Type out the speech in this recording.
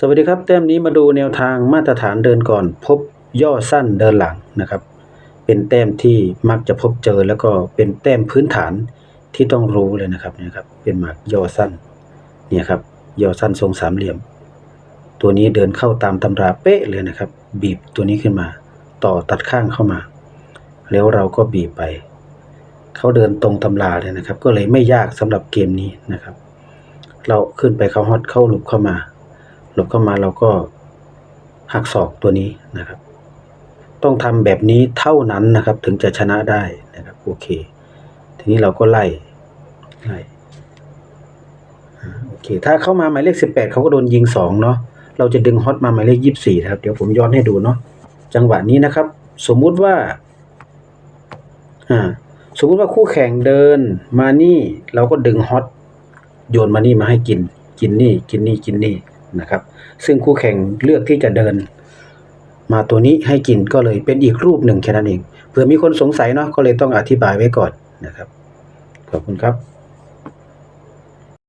สวัสดีครับ แต้มนี้มาดูแนวทางมาตรฐานเดินก่อน พบย่อสั้นเดินหลังนะครับ เป็นแต้มที่มักจะพบเจอแล้วก็เป็นแต้มพื้นฐานที่ต้องรู้เลยนะครับนี่ครับ เป็นหมากย่อสั้นเนี่ยครับย่อสั้นทรงสามเหลี่ยม ตัวนี้เดินเข้าตามตำราเป๊ะเลยนะครับ บีบตัวนี้ขึ้นมา ต่อตัดข้างเข้ามา แล้วเราก็บีบไปเขาเดินตรงตำราเลยนะครับ ก็เลยไม่ยากสำหรับเกมนี้นะครับ เราขึ้นไปเขาฮอตเข้าหลุบเข้ามา หลบเข้ามาเราก็หักศอกตัวนี้นะครับ ต้องทำแบบนี้เท่านั้นนะครับ ถึงจะชนะได้นะครับโอเค ทีนี้เราก็ไล่ไล่โอเค ถ้าเข้ามาหมายเลขสิบแปดเขาก็โดนยิงสองเนาะเราจะดึงฮอตมาหมายเลขยี่สิบสี่นะครับ เดี๋ยวผมย้อนให้ดูเนาะจังหวะนี้นะครับ สมมุติว่าอ่าสมมุติว่าคู่แข่งเดินมานี่ เราก็ดึงฮอตโยนมานี่มาให้กิน กินนี่ กินนี่กินนี่ นะครับ ซึ่งคู่แข่งเลือกที่จะเดิน มาตัวนี้ให้กินก็เลยเป็นอีกรูปหนึ่งแค่นั้นเองเผื่อมีคนสงสัยเนาะก็เลยต้องอธิบายไว้ก่อนนะครับ ขอบคุณครับ